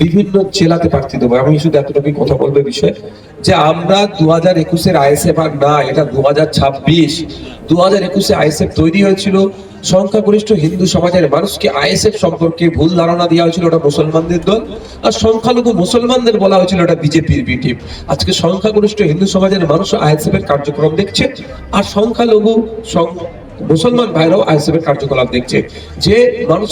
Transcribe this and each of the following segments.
বিভিন্ন জেলাতে প্রার্থী দেবো। আমি শুধু এতটুকুই কথা বলব বিষয়ে যে আমরা দু হাজার একুশের আইএসএফ আর না, এটা দু হাজার ছাব্বিশ। দু হাজার একুশে আইএসএফ তৈরি হয়েছিল। সংখ্যাগরিষ্ঠ হিন্দু সমাজের মানুষকে আইএসএফ সম্পর্কে ভুল ধারণা দেওয়া হয়েছিল, ওটা মুসলমানদের দল। আর সংখ্যালঘু মুসলমানদের বলা হয়েছিল, ওটা বিজেপির বিটিম। আজকে সংখ্যাগরিষ্ঠ হিন্দু সমাজের মানুষ আইএসএফ এর কার্যক্রম দেখছে। আর সংখ্যালঘু মুসলমান ভাইরাও আইএসএফ এর কার্যকলাপ দেখছে। যে মানুষ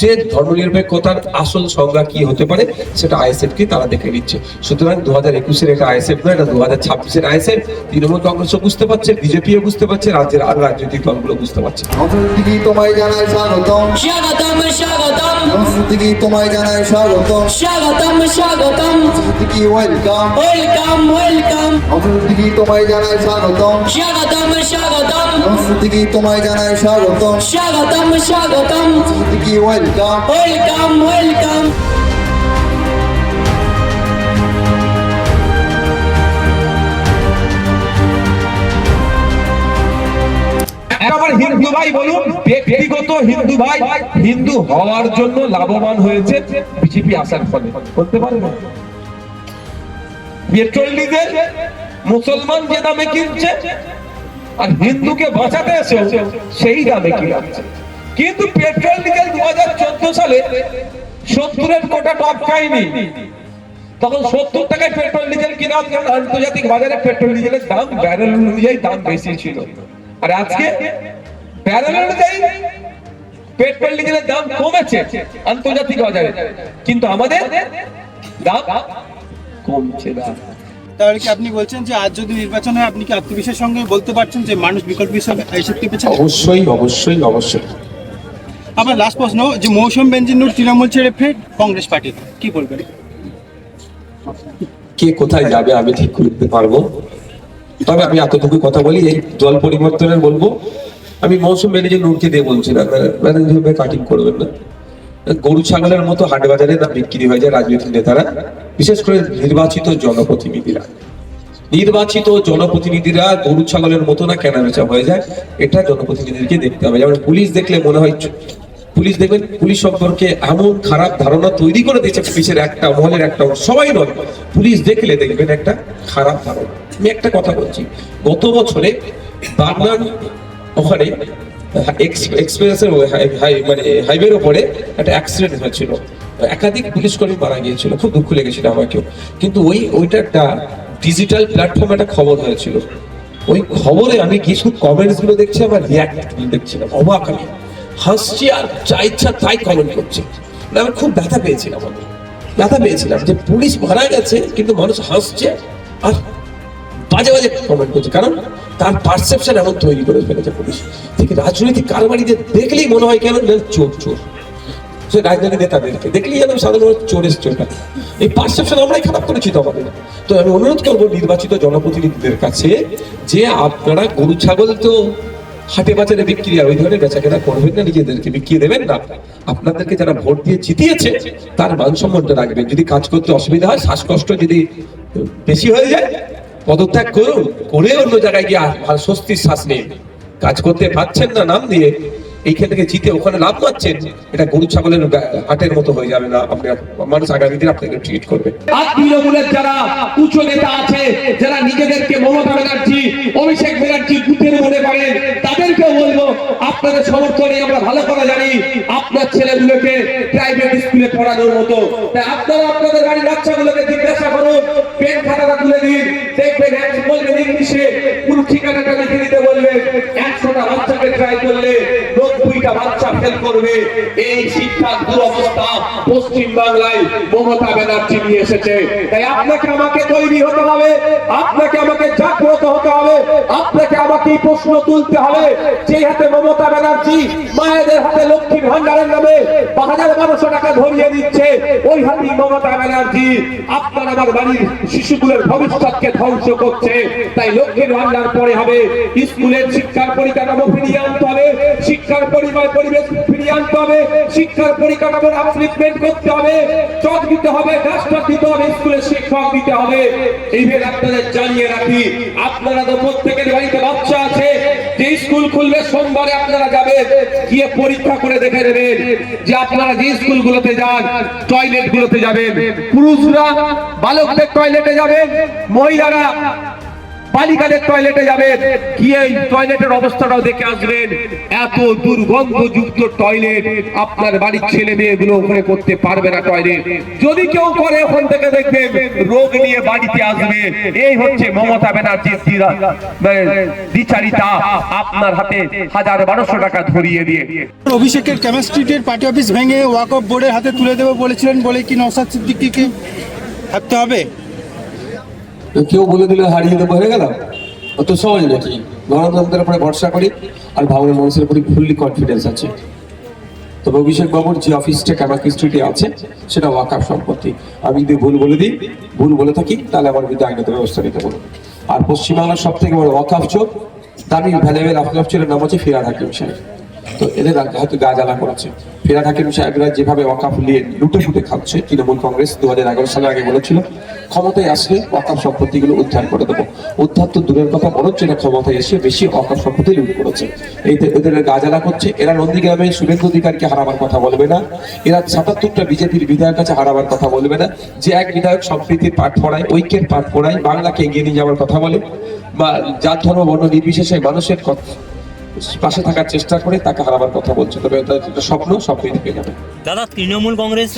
যে ধর্মনিরপেক্ষতার আসল সংজ্ঞা কি হতে পারে সেটা আইএসএফ কে তারা দেখে নিচ্ছে। সুতরাং দু হাজার একুশের একটা আইএসএফ নয় এটা দু হাজার ছাব্বিশের আইএসএফ। তৃণমূল কংগ্রেসও বুঝতে পারছে বিজেপিও বুঝতে পারছে রাজ্যের আর রাজনৈতিক দলগুলো বুঝতে পারছে। তোমায় জানাই স্বাগতম। স্বাগতম স্বাগতম। সংস্কৃতি তোমায় জানাই স্বাগতম। স্বাগতম স্বাগতম। সংস্কৃতি ওয়েলকাম ওয়েলকাম ওয়েলকাম সংস্কৃতি তোমায় জানাই স্বাগতম। স্বাগতম স্বাগতম। সংস্কৃতি তোমায় জানাই স্বাগতম। স্বাগতম স্বাগতম। সংস্কৃতি ওয়েলকাম ওয়েলকাম ওয়েলকাম আমার হিন্দু ভাই বলুন। ব্যক্তিগত হিন্দু ভাই হিন্দু হওয়ার জন্য লাভবান হয়েছে বিজেপি আসার ফলে। বলতে পারে না। পেট্রোল ডিজেল মুসলমান যে দামে কিনছে আর হিন্দুকে বাঁচাতে এসে সেই দামে কিনাচ্ছে কিন্তু পেট্রোল, ডিজেল দু হাজার চোদ্দ সালে সত্তরের কোটা টপ খায়নি। তখন সত্তর টাকায় পেট্রোল, ডিজেল কিনা আন্তর্জাতিক বাজারে পেট্রোল, ডিজেলের দাম ব্যারেল অনুযায়ী দাম বেশি ছিল। আর আজকে ব্যারেল অনুযায়ী পেট্রোল ডিজেলের দাম কমেছে আন্তর্জাতিক বাজারে। কিন্তু আমাদের দাম কমছে না। তাহলে কি আপনি বলছেন যে আজ যদি নির্বাচন হয় আপনি কি আত্মবিশ্বাসের সঙ্গে বলতে পারছেন যে মানুষ বিকল্প হিসাবে আইসিএফকে পেছনে অবশ্যই অবশ্যই অবশ্যই। আমার লাস্ট প্রশ্ন যে মৌসুম বেঞ্জিনুর তৃণমূল ছেড়ে ফের কংগ্রেস পার্টি কি বলবেন? কে কোথায় যাবে আমি ঠিক করতে পারব। তবে আমি এতটুকু কথা বলি এই দল পরিবর্তনের বলব আমি মৌসুম ম্যানেজার নূরকে দিয়ে বলছি না ম্যানেজার কাটিং করবেন না। গরু ছাগলের মতো হাট বাজারে না বিক্রি হয়ে যায় রাজনৈতিক নেতারা, বিশেষ করে নির্বাচিত জনপ্রতিনিধিরা। নির্বাচিত জনপ্রতিনিধিরা গরু ছাগলের মতো না কেনা বেচা হয়ে যায়, এটা জনপ্রতিনিধিকে দেখতে হবে। যেমন পুলিশ দেখলে মনে হয়, পুলিশ দেখবেন, পুলিশ সম্পর্কে এমন খারাপ ধারণা তৈরি করে দিয়েছে পুলিশের একটা, মহলের একটা সবাই নয়। পুলিশ দেখলে দেখবেন একটা খারাপ ধারণা। আমি একটা কথা বলছি, গত বছরে বাগনান ওখানে এক্স- এক্সপ্রেসের মানে হাইওয়ের ওপরে একটা অ্যাক্সিডেন্ট হয়েছিল। একাধিক পুলিশ কর্মী মারা গিয়েছিল। খুব দুঃখ লেগেছিল আমাকেও। কিন্তু ওই ওইটা একটা ডিজিটাল প্ল্যাটফর্মে একটা খবর হয়েছিল। ওই খবরে আমি কিছু কমেন্টসগুলো দেখছি আমার রিয়াক্ট দেখছিলাম অবাক আমি। হাসছি আর যা ইচ্ছা তাই কমেন্ট করছে। না, আমি খুব ব্যথা পেয়েছিলাম আমি। ব্যথা পেয়েছিলাম যে পুলিশ মারা গেছে কিন্তু মানুষ হাসছে। আর বাজে বাজে কমেন্ট করছে। কারণ তার পারসেপশন এমন তৈরি করে ফেলেছে পুলিশ ঠিক রাজনৈতিক কারবারিদের দেখলেই মনে হয় কেন চোর চোর। সে রাজনৈতিক নেতাদেরকে দেখলেই যেন সাধারণ মানুষ চোর এসছে ওটা এই পারসেপশন আমরাই খারাপ করেছি তো আমাদের। তো আমি অনুরোধ করব নির্বাচিত জনপ্রতিনিধিদের কাছে যে আপনারা গরু, ছাগল তো হাটে বাজারে বিক্রি হয় ওই ধরনের বেচা কেনা করবেন না, নিজেদেরকে বিক্রিয়ে দেবেন না। আপনাদেরকে যারা ভোট দিয়ে জিতিয়েছে, তার মান সম্মানটা রাখবেন। যদি কাজ করতে অসুবিধা হয়, শ্বাসকষ্ট যদি বেশি হয়ে যায় পদত্যাগ করুন, করে অন্য জায়গায় গিয়ে স্বস্তির শ্বাস নিন। কাজ করতে পারছেন না নাম দিয়ে। এইখান থেকে জিতে ওখানে লাভ পাচ্ছেন, এটা গরু ছাগলের হাটের মতো হয়ে যাবে না। আপনি মানুষ আগামী দিন আপনাকে ট্রিট করবে। আর তৃণমূলের যারা উচ্চ নেতা আছে, যারা নিজেদেরকে মমতা ব্যানার্জি, অভিষেক ব্যানার্জি বুথের মনে করেন, তাদেরকেও বলব, আপনাদের সমর্থনে আমরা ভালো করে জানি, আপনার ছেলেগুলোকে প্রাইভেট স্কুলে পড়ানোর মতো। তাই আপনারা আপনাদের বাড়ির বাচ্চাগুলোকে জিজ্ঞাসা করুন, পেন খাতাটা তুলে দিন, দেখবেন বলবেন ইংলিশে পুরো ঠিকানাটা লিখে দিতে বলবেন, একশোটা বাচ্চাকে ট্রাই করলে নব্বইটা বাচ্চা ফেল করবে, এই শিক্ষার দুরবস্থা পশ্চিম বাংলায় মমতা ব্যানার্জি নিয়ে এসেছে। তাই আপনাকে আমাকে তৈরি হতে হবে, আপনাকে আমাকে জাগ্রত হতে হবে, আপনাকে আমাকে প্রশ্ন তুলতে হবে যে হাতে মমতা ব্যানার্জি মায়েদের হাতে লক্ষ্মী ভান্ডারের নামে হাজার বারোশো টাকা ধরিয়ে দিচ্ছে, ওই হাতেই মমতা ব্যানার্জি আপনার আমার বাড়ির শিশুগুলোর ভবিষ্যৎকে ধ্বংস করছে। তাই লক্ষ্মীর ভান্ডার পরে হবে, স্কুলের শিক্ষার পরিকাঠামো ফিরিয়ে আনতে হবে শিক্ষার পরিবার পরিবেশ ফিরিয়ে আনতে হবে, শিক্ষার পরিকাঠামোর আপলিপমেন্ট করতে হবে চক দিতে হবে ডাস্টার দিতে হবে, স্কুলের শিক্ষক দিতে হবে। এইভাবে আপনাদের জানিয়ে রাখি, আপনারা তো প্রত্যেকের বাড়িতে বাচ্চা আছে, যে স্কুল খুলবে সোমবারে আপনারা যাবেন গিয়ে পরীক্ষা করে দেখে নেবেন যে আপনারা যে স্কুলগুলোতে যান টয়লেট গুলোতে যাবেন। পুরুষরা, বালকদের টয়লেটে যাবেন, মহিলারা বালিকাদের টয়লেটে যাবেন। এই টয়লেটের অবস্থাটাও দেখে আসবেন। এত দুর্গন্ধযুক্ত টয়লেট আপনার বাড়ির ছেলে মেয়েগুলো ওখানে করতে পারবে না টয়লেট যদি কেউ করে ওখান থেকে দেখবেন, রোগ নিয়ে বাড়িতে আসবে। এই হচ্ছে মমতা ব্যানার্জির দ্বিধা- মানে আপনার হাতে হাজার বারোশো টাকা ধরিয়ে দিয়ে। অভিষেকের কেমিস্ট্রিটের পার্টি অফিস ভেঙে ওয়াক অফ বোর্ডের হাতে তুলে দেবো বলেছিলেন বলে কি নৌসাদ সিদ্দিকিকে থাকতে হবে? কেউ বলে দিলে হারিয়ে দেবো, হয়ে গেল অত সহজ নাকি? গণতন্ত্রের উপরে ভরসা করি আর ভাবনা মানুষের উপরে ফুললি কনফিডেন্স আছে। তবে অভিষেক বাবুর যে অফিসটা কামাকি স্ট্রিটে আছে, সেটা ওয়াকাপ সম্পত্তি। আমি যদি ভুল বলে দিই, ভুল বলে থাকি, তাহলে আমার বিরুদ্ধে আইনত ব্যবস্থা নিতে বলুন। আর পশ্চিমবাংলার সব থেকে বড় ওয়াকাফ চোখ দামি ভ্যালেবেল ওয়াকাফ চোরের নাম হচ্ছে ফিরাদ হাকিম সাহেব। তো এদের হয়তো গা জ্বালা করেছে। ফিরাদ হাকিম সাহেবরা যেভাবে ওয়াকাফ নিয়ে লুটে ফুটে খাচ্ছে। তৃণমূল কংগ্রেস দু হাজার এগারো সালে আগে বলেছিল, ক্ষমতায় আসলে ওয়াকাফ সম্পত্তিগুলো উদ্ধার করে দেবো। উদ্ধার তো দূরের কথা বরঞ্চ এরা ক্ষমতায় এসে বেশি ওয়াকাফ সম্পত্তি লুট করেছে। এই এদের গা জ্বালা করছে। এরা নন্দীগ্রামে শুভেন্দু অধিকারকে হারাবার কথা বলবে না। এরা সাতাত্তরটা বিজেপির বিধায়ক কাছে হারাবার কথা বলবে না। যে এক বিধায়ক সম্প্রীতির পাঠ পড়ায়, ঐক্যের পাঠ পড়ায়, বাংলাকে এগিয়ে নিয়ে যাওয়ার কথা বলে, বা জাত, ধর্ম, বর্ণ নির্বিশেষে মানুষের পাশে থাকার চেষ্টা করে তাকে হারাবার কথা বলছে। তবে এটা একটা স্বপ্ন স্বপ্নই থেকে যাবে। দাদা তৃণমূল কংগ্রেস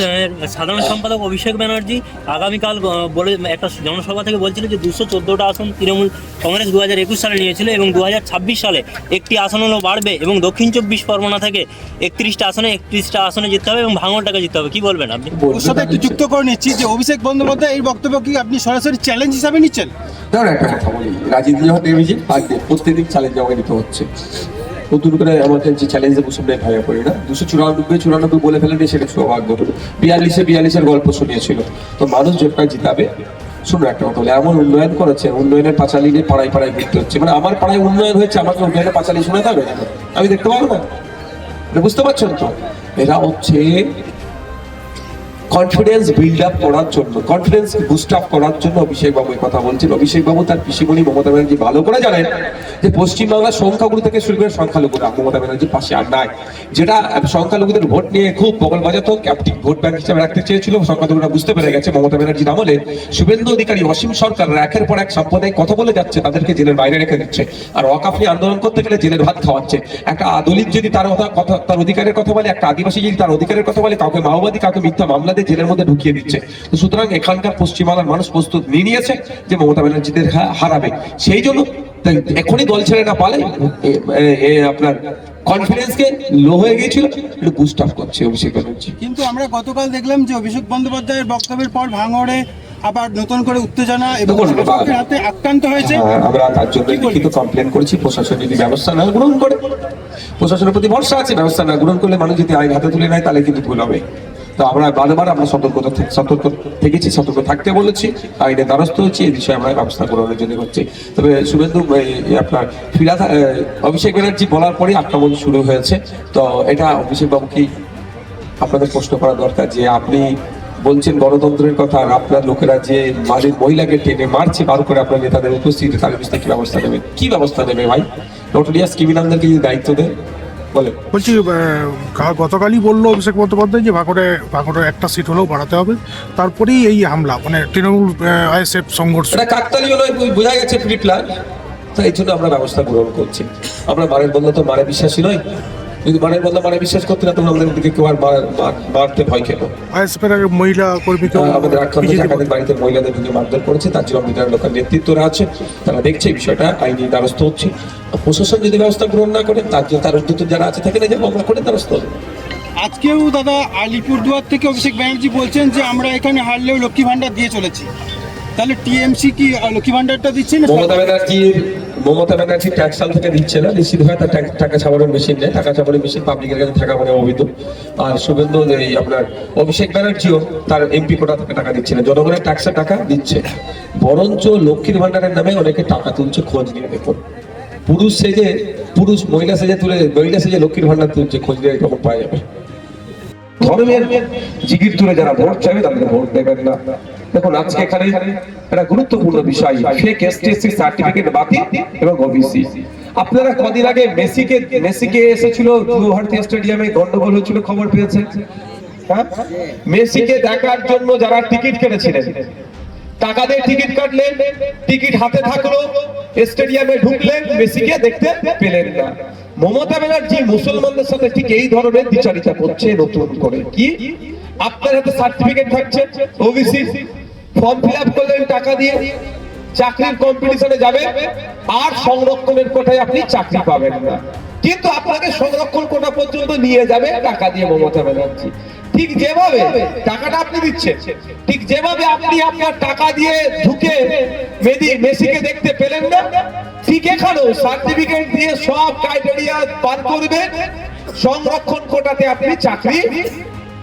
সাধারণ সম্পাদক অভিষেক ব্যানার্জি আগামীকাল বলে একটা জনসভা থেকে বলছিল যে দুশো চোদ্দোটা আসন তৃণমূল কংগ্রেস দু হাজার একুশ সালে নিয়েছিল এবং দু হাজার ছাব্বিশ সালে একটি আসন হলো বাড়বে এবং দক্ষিণ চব্বিশ পরগনা থেকে একত্রিশটা আসনে একত্রিশটা আসনে জিততে হবে এবং ভাঙলটাকে জিততে হবে। কি বলবেন আপনি? ওর সাথে একটু যুক্ত করে নিচ্ছি যে অভিষেক বন্দ্যোপাধ্যায় এই বক্তব্য কি আপনি সরাসরি চ্যালেঞ্জ হিসাবে নিচ্ছেন? ধর একটা কথা বলি। রাজীব যখন নেমেছি প্রত্যেকদিন চ্যালেঞ্জ আমাকে নিতে হচ্ছে। নতুন করে আমাকে যে চ্যালেঞ্জে নেই ভাইয়া করি না। দুশো চুরানব্বই চুরানব্বই বলে ফেলেনি সেটা সৌভাগ্য। বিয়াল্লিশে বিয়াল্লিশের গল্প শুনিয়েছিল। তো মানুষ যেটা জিতাবে। শুনো একটা কথা বলে, এমন উন্নয়ন করেছে, উন্নয়নের পাঁচালি নিয়ে পাড়ায় পাড়ায় ঘুরতে হচ্ছে। মানে আমার পাড়ায় উন্নয়ন হয়েছে, আমাকে উন্নয়নের পাঁচালি শুনে হবে? আমি দেখতে পাবো না? মানে বুঝতে পারছেন তো? এরা হচ্ছে কনফিডেন্স বিল্ড আপ করার জন্য কনফিডেন্স বুস্ট আপ করার জন্য অভিষেক বাবু এই কথা বলছেন। অভিষেক বাবু তার পিসিমণি মমতা ব্যানার্জি ভালো করে জানেন যে পশ্চিমবাংলার সংখ্যাগুলো থেকে শুরু করে সংখ্যালঘুরা মমতা ব্যানার্জির পাশে আর নাই। যেটা সংখ্যালঘুদের ভোট নিয়ে খুব বগল বাজাতো ক্যাপ্টিভ ভোট ব্যাংক হিসেবে রাখতে চেয়েছিল। সংখ্যালঘুরা বুঝতে পেরে গেছে মমতা ব্যানার্জির আমলে শুভেন্দু অধিকারী, অসীম সরকার একের পর এক সম্প্রদায় কথা বলে যাচ্ছে, তাদেরকে জেলের বাইরে রেখে দিচ্ছে। আর নিয়ে আন্দোলন করতে গেলে জেলের ভাত খাওয়াচ্ছে। একটা আদলিত যদি তার কথা তার অধিকারের কথা বলে, একটা আদিবাসী যদি তার অধিকারের কথা বলে, কাউকে মাওবাদী, কাউকে মিথ্যা মামলা দিয়ে জেলের মধ্যে ঢুকিয়ে দিচ্ছে। তো সুতরাং এখানকার পশ্চিমবাংলার মানুষ প্রস্তুত নিয়ে নিয়েছে যে মমতা ব্যানার্জিদের হারাবে। সেই জন্য এখনই দল ছেড়ে না পালে আপনার কনফিডেন্সকে লো হয়ে গিয়েছিল একটু বুস্ট আপ করছে অভিষেক ব্যানার্জি। কিন্তু আমরা গতকাল দেখলাম যে অভিষেক বন্দ্যোপাধ্যায়ের বক্তব্যের পর ভাঙড়ে আবার নতুন করে উত্তেজনা এবং হাতে আক্রান্ত হয়েছে। হ্যাঁ, আমরা তার জন্য লিখিত কমপ্লেন করেছি প্রশাসন যদি ব্যবস্থা না গ্রহণ করে প্রশাসনের প্রতি ভরসা আছে ব্যবস্থা না গ্রহণ করলে মানুষ যদি আইন হাতে তুলে নেয় তাহলে কিন্তু ভুল হবে। তো আমরা বারবার আমরা সতর্কতা থাক- সতর্ক থেকেছি সতর্ক থাকতে বলেছি আইনের দ্বারস্থ হচ্ছি এই বিষয়ে আমরা ব্যবস্থা গ্রহণের জন্য হচ্ছে তবে শুভেন্দু আপনার আহ, অভিষেক ব্যানার্জি বলার পরে আক্রমণ শুরু হয়েছে। তো এটা অভিষেক বাবু কি আপনাদের প্রশ্ন করা দরকার যে আপনি বলছেন গণতন্ত্রের কথা আর আপনার লোকেরা যে মাঝের মহিলাকে টেনে মারছে বার করে আপনার নেতাদের উপস্থিতি তাদের বিরুদ্ধে কি ব্যবস্থা নেবে? কি ব্যবস্থা নেবে ভাই? নোটোরিয়াস ক্রিমিনালদেরকে যদি দায়িত্ব দেয় বলছি গতকালই বলল অভিষেক বন্দ্যোপাধ্যায় যে ভাঙড়ে ভাঙড়ে একটা সিট হলেও বাড়াতে হবে। তারপরেই এই হামলা মানে তৃণমূল আইএসএফ সংঘর্ষ। এটা কাকতালি হলো বোঝা গেছে প্রিপ্লান তো এই জন্য আমরা ব্যবস্থা গ্রহণ করছি। আমরা মারের বললে তো মারে বিশ্বাসী নয়। যদি মারের বন্ধ মারে বিশ্বাস করতে না তখন আমাদের দিকে কেউ আর মার- ভয় খেলো। আইএসএফ আগে মহিলা কর্মীকে আহ, আমাদের আক্রান্ত বাড়িতে মহিলাদের ঢুকে মারধর করেছে তার জন্য বিধায়ক লোকের নেতৃত্বরা আছে তারা দেখছে এই বিষয়টা আইনি দ্বারস্থ হচ্ছে। প্রশাসন যদি ব্যবস্থা গ্রহণ না করে তার জন্য তার উদ্যোগ যারা আছে থেকে না যাব আমরা করে দ্বারস্থ হব। আজকেও দাদা আলিপুরদুয়ার থেকে অভিষেক ব্যানার্জি বলছেন যে আমরা এখানে হারলেও লক্ষ্মী ভান্ডার দিয়ে চলেছি। তাহলে টিএমসি কি লক্ষ্মী ভান্ডারটা দিচ্ছে না? মমতা ব্যানার্জির মমতা ব্যানার্জি ট্যাক্স সাল থেকে দিচ্ছে না, নিশ্চিত হয় তার টাকা ছাপানোর মেশিন নেই, টাকা ছাপানোর মেশিন পাবলিকের কাছে থাকা মানে অবৈধ। আর শুভেন্দু এই আপনার অভিষেক ব্যানার্জিও তার এমপি কোটা থেকে টাকা দিচ্ছে না, জনগণের ট্যাক্সের টাকা দিচ্ছে বরঞ্চ লক্ষ্মীর ভান্ডারের নামে অনেকে টাকা তুলছে, খোঁজ নিয়ে দেখুন। পুরুষ সেজে, পুরুষ মহিলা সেজে তুলে, মহিলা সেজে লক্ষ্মীর ভান্ডার তুলছে, খোঁজ নিয়ে এরকম পাওয়া যাবে। ধর্মের জিগির তুলে যারা ভোট চাইবে, তাদেরকে ভোট দেবেন না। দেখুন, আজকে এখানে একটা গুরুত্বপূর্ণ বিষয় ফেক এসটিএসসি সার্টিফিকেট বাতিল এবং ওবিসি আপনারা কদিন আগে মেসিকে মেসিকে এসেছিল গুয়াহাটি স্টেডিয়ামে গন্ডগোল হয়েছিল, খবর পেয়েছেন? হ্যাঁ? মেসিকে দেখার জন্য যারা টিকিট কেটেছিলেন, টাকা দিয়ে টিকিট কাটলেন, টিকিট হাতে থাকল, স্টেডিয়ামে ঢুকলেন, মেসিকে দেখতে পেলেন না। মমতা ব্যানার্জি মুসলমানদের সাথে ঠিক এই ধরনের বিচারিতা করছে নতুন করে। কি? আপনার হাতে সার্টিফিকেট থাকছে ওবিসি ফর্ম ফিল আপ করলেন, টাকা দিয়ে চাকরির কম্পিটিশনে যাবে আর সংরক্ষণের কোটায় আপনি চাকরি পাবেন না। কিন্তু আপনাকে সংরক্ষণ কোটা পর্যন্ত নিয়ে যাবে, টাকা দিয়ে মমতা ব্যানার্জি। ঠিক যেভাবে টাকাটা আপনি দিচ্ছেন, ঠিক যেভাবে আপনি আপনার টাকা দিয়ে ঢুকে মেসিকে দেখতে পেলেন না, ঠিক এখানেও সার্টিফিকেট দিয়ে সব ক্রাইটেরিয়া পার করবেন, সংরক্ষণ কোটাতে আপনি চাকরি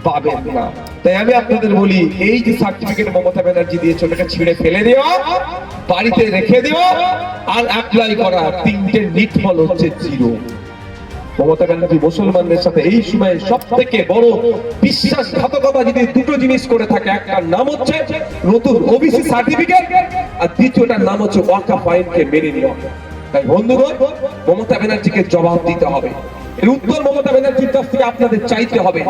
পাবেন না। তাই আমি আপনাদের বলি, এই যে সার্টিফিকেট মমতা ব্যানার্জি দিয়েছে, ওটাকে ছিঁড়ে ফেলে দেওয়া বাড়িতে রেখে দেওয়া আর অ্যাপ্লাই করা তিনটে হচ্ছে জিরো। মমতা ব্যানার্জি মুসলমানদের সাথে এই সময় সব থেকে বড় বিশ্বাসঘাতকতা যদি দুটো জিনিস করে থাকে। একটার নাম হচ্ছে নতুন ওবিসি সার্টিফিকেট আর দ্বিতীয়টার নাম হচ্ছে ওয়াকা ফাইনকে মেনে নেওয়া তাই বন্ধুগণ, মমতা ব্যানার্জিকে জবাব দিতে হবে। এর উত্তর মমতা ব্যানার্জির কাছ থেকে আপনাদের চাইতে হবে,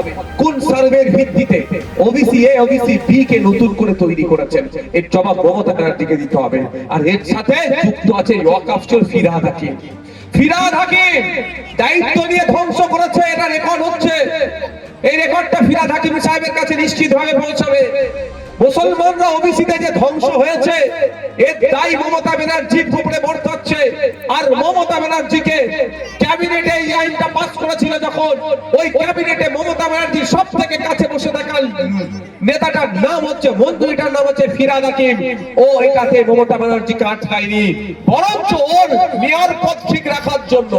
কোন সার্ভের ভিত্তিতে ওবিসি এ ওবিসি বি কে নতুন করে তৈরি করেছেন? এর জবাব মমতা ব্যানার্জিকে দিতে হবে। আর এর সাথে যুক্ত আছে ওয়াকাফচুর ফিরহাদ হাকিম। হাকিম দায়িত্ব নিয়ে ধ্বংস করেছে, এটা রেকর্ড হচ্ছে। এই রেকর্ডটা ফিরাদ হাকিম সাহেবের কাছে নিশ্চিতভাবে পৌঁছাবে। মুসলমানরা ওবিসিতে যে ধ্বংস হয়েছে, এর দায়ী মমতা ব্যানার্জির উপরে বর্তাচ্ছে আর মমতা ব্যানার্জিকে ক্যাবিনেটে এই আইনটা পাস করেছিল যখন, ওই ক্যাবিনেটে মমতা ব্যানার্জি সব থেকে কাছে বসে থাকা নেতাটার নাম হচ্ছে, মন্ত্রীটার নাম হচ্ছে ফিরাদ হাকিম। ও এটাতে মমতা ব্যানার্জিকে আটকায়নি। বরঞ্চ ওর মেয়র পদ ঠিক রাখার জন্য,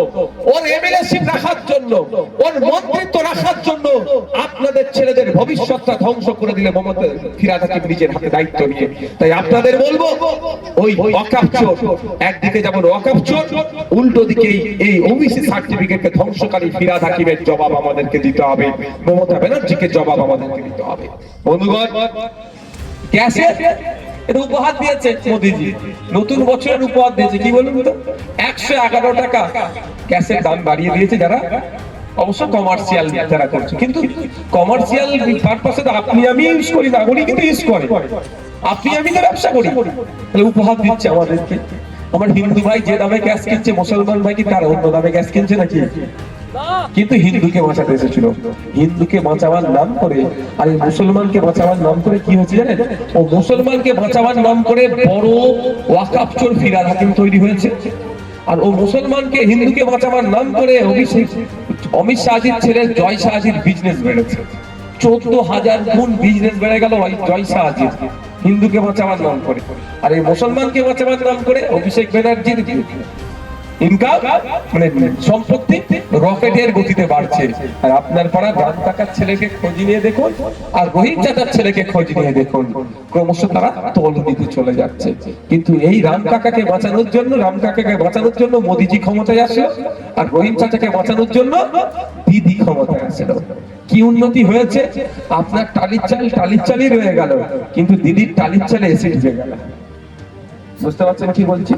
ওর এমএলএ সিট রাখার জন্য, ওর মন্ত্রিত্ব রাখার জন্য আপনাদের ছেলেদের ভবিষ্যৎটা ধ্বংস করে দিলে মমতা ফিরাদ নিজের হাতে দায়িত্ব নিয়ে। তাই আপনাদের বলব, ওই ওয়াকাফ চোর, একদিকে যেমন ওয়াকাফ চোর, উল্টো দিকে এই- ওবিসি সার্টিফিকেটকে ধ্বংসকারী ফিরাদ হাকিমের জবাব আমাদেরকে দিতে হবে। মমতা ব্যানার্জিকে জবাব আমাদেরকে দিতে হবে। বন্ধুগণ এটা উপহার দিয়েছে মোদিজি। নতুন বছরের উপহার দিয়েছে, কি বলুন তো? একশো এগারো টাকা গ্যাসের দাম বাড়িয়ে দিয়েছে যারা। অবশ্য কমার্শিয়াল যারা করছে। কিন্তু কমার্শিয়াল পারপাসে তো আপনি আমি ইউজ করি না উনি কিন্তু ইউজ করে। আপনি আমি তো ব্যবসা করি। তাহলে উপহার দিচ্ছে আমাদেরকে। আমার হিন্দু ভাই যে দামে গ্যাস কিনছে, মুসলমান ভাই কি তার অন্য দামে গ্যাস কিনছে নাকি? কিন্তু হিন্দুকে বাঁচাতে এসেছিল। হিন্দুকে বাঁচাবার নাম করে আর এই মুসলমানকে বাঁচাবার নাম করে কি হয়েছে জানেন? ও মুসলমানকে বাঁচাবার নাম করে বড় ওয়াকাফ চোর ফিরাদ হাকিম তৈরি হয়েছে। আর ও মুসলমানকে হিন্দুকে বাঁচাবার নাম করে অভিষেক অমিত শাহজির ছেলে জয় শাহজির বিজনেস বেড়েছে। চোদ্দ হাজার গুণ বিজনেস বেড়ে গেল জয় শাহজির। হিন্দুকে বাঁচাবার নাম করে। আর এই মুসলমানকে বাঁচাবার নাম করে অভিষেক ব্যানার্জির মানে ছেলেকে বাঁচানোর জন্য, রাম কাকাকে বাঁচানোর জন্য মোদিজি ক্ষমতায় আসলো, আর রোহিত চাচাকে বাঁচানোর জন্য দিদি ক্ষমতায় আসলো। কি উন্নতি হয়েছে? আপনার টালির চাল টালির চালই রয়ে গেল, কিন্তু দিদির টালির চালে এসে গেল। বুঝতে পারছেন কি বলছি?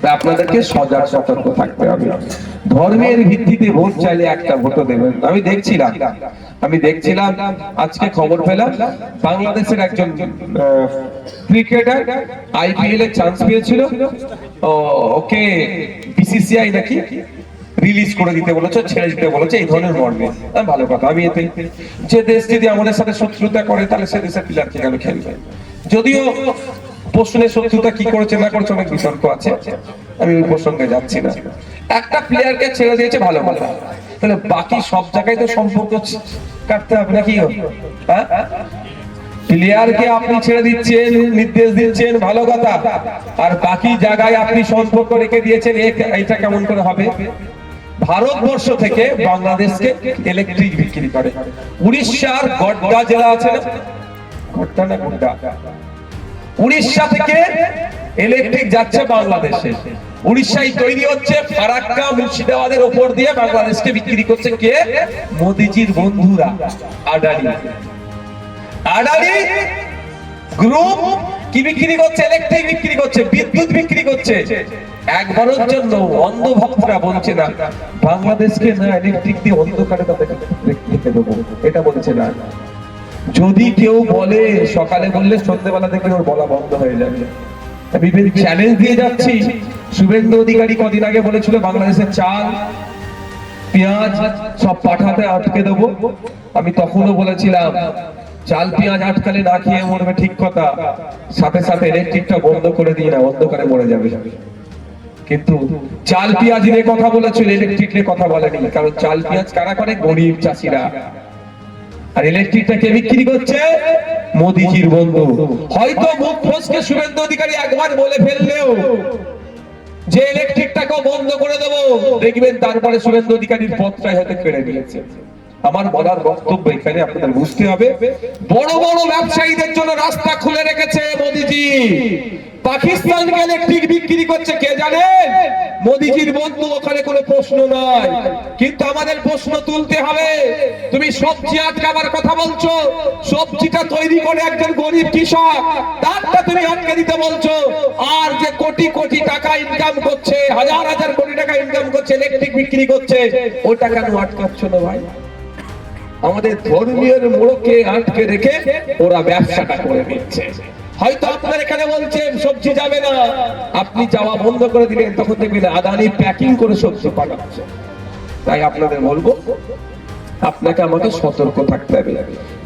তাই আপনাদেরকে সজাগ, সতর্ক থাকতে হবে। ধর্মের ভিত্তিতে ভোট চাইলে একটা ভোটও দেবেন। আমি দেখছিলাম আমি দেখছিলাম, আজকে খবর পেলাম, বাংলাদেশের একজন ক্রিকেটার আইপিএল এর চান্স পেয়েছিল ওকে বিসিসিআই নাকি রিলিজ করে দিতে বলেছে, ছেড়ে দিতে বলেছে, এই ধরনের মর্মে। ভালো কথা, আমি এতে, যে দেশ যদি আমাদের সাথে শত্রুতা করে, তাহলে সে দেশের প্লেয়ারকে কেন খেলবে? যদিও প্রশ্নে শত্রুতা কি করেছে, না করেছে অনেক বিতর্ক আছে। আমি ওই প্রসঙ্গে যাচ্ছি না। একটা প্লেয়ারকে ছেড়ে দিয়েছে ভালো কথা। তাহলে বাকি সব জায়গায় তো সম্পর্ক কাটতে হবে নাকি? প্লেয়ারকে আপনি ছেড়ে দিচ্ছেন, নির্দেশ দিচ্ছেন, ভালো কথা। আর বাকি জায়গায় আপনি সম্পর্ক রেখে দিয়েছেন এটা কেমন করে হবে? ভারতবর্ষ থেকে বাংলাদেশকে ইলেকট্রিক বিক্রি করে। উড়িষ্যার গড্ডা জেলা আছে না? গড্ডা না গড্ডা? উড়িষ্যা থেকে ইলেকট্রিক যাচ্ছে বাংলাদেশে। উড়িষ্যায় তৈরি হচ্ছে ফারাক্কা মুর্শিদাবাদের ওপর দিয়ে বাংলাদেশকে বিক্রি করছে কে? মোদিজির বন্ধুরা আডানি আডানি গ্রুপ কি বিক্রি করছে? ইলেকট্রিক বিক্রি করছে, বিদ্যুৎ বিক্রি করছে। একবারের জন্য অন্ধ ভক্তরা বলছে না, বাংলাদেশকে না ইলেকট্রিক দিয়ে অন্ধকারে তাদের রেখে দেবো। এটা বলছে না। যদি কেউ বলে, সকালে বললে সন্ধ্যেবেলা থেকে ওর বলা বন্ধ হয়ে যাবে। আমি চ্যালেঞ্জ দিয়ে যাচ্ছি। শুভেন্দু অধিকারী কদিন আগে বলেছিল, বাংলাদেশের চাল, পেঁয়াজ সব পাঠাতে আটকে দেবো। আমি তখনও বলেছিলাম, চাল, পেঁয়াজ আটকালে না খেয়ে মরবে ঠিক কথা। সাথে সাথে ইলেকট্রিকটা বন্ধ করে দিয়ে না অন্ধকারে মরে যাবে। কিন্তু চাল, পেঁয়াজ নিয়ে কথা বলেছিল ইলেকট্রিক নিয়ে কথা বলেনি। কারণ চাল, পেঁয়াজ কারা করে? গরিব চাষিরা। আর ইলেকট্রিকটা কে বিক্রি করছে মোদিজির বন্ধু। হয়তো মুখ ফসকে শুভেন্দু অধিকারী একবার বলে ফেললেও যে ইলেকট্রিকটাকে বন্ধ করে দেবো, দেখবেন তারপরে শুভেন্দু অধিকারীর পথটাই হয়তো কেড়ে নিয়েছে। আমার বলার বক্তব্য এখানে আপনাদের বুঝতে হবে। বড় বড় ব্যবসায়ীদের জন্য রাস্তা খুলে রেখেছে মোদিজি। পাকিস্তানকে ইলেকট্রিক বিক্রি করছে, কে জানে? মোদিজির বন্ধু, ওখানে কোনো প্রশ্ন নয় কিন্তু আমাদের প্রশ্ন তুলতে হবে। তুমি সবজি আটকাবার কথা বলছো, সবজিটা তৈরি করে একজন গরিব কৃষক, তারটা তুমি আটকে দিতে বলছো। আর যে কোটি কোটি টাকা ইনকাম করছে, হাজার হাজার কোটি টাকা ইনকাম করছে ইলেকট্রিক বিক্রি করছে, ওটা কেন আটকাচ্ছ না ভাই? আমাদের ধর্মীয় মোড়কে আটকে রেখে ওরা ব্যবসাটা করে নিচ্ছে। হয়তো আপনার এখানে বলছেন, সবজি যাবে না। আপনি যাওয়া বন্ধ করে দিলেন, তখন দেখবেন আদানি প্যাকিং করে সবজি পাঠাচ্ছে তাই আপনাদের বলব, আপনাকে আমাকে সতর্ক থাকতে হবে।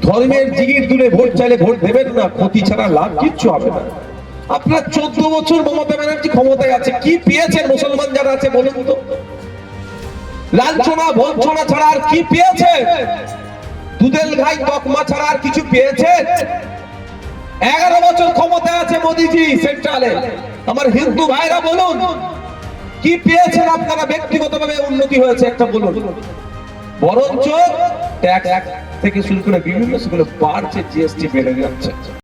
ধর্মের জিগির দূরে ভোট চাইলে ভোট দেবেন না, ক্ষতি ছাড়া লাভ কিচ্ছু হবে না। আপনার চোদ্দ বছর মমতা ব্যানার্জি ক্ষমতায় আছে, কি পেয়েছেন মুসলমান যারা আছে বলুন তো? লাঞ্ছনা বঞ্চনা ছাড়া আর কি পেয়েছে দুধেল ঘাই তকমা ছাড়া কিছু পেয়েছে এগারো বছর ক্ষমতা আছে মোদিজি সেন্ট্রালে। আমার হিন্দু ভাইরা বলুন, কি পেয়েছেন আপনারা? ব্যক্তিগতভাবে উন্নতি হয়েছে একটা বলুন। বরঞ্চ ট্যাক্স থেকে শুরু করে বিভিন্ন সেগুলো বাড়ছে জিএসটি বেড়ে যাচ্ছে।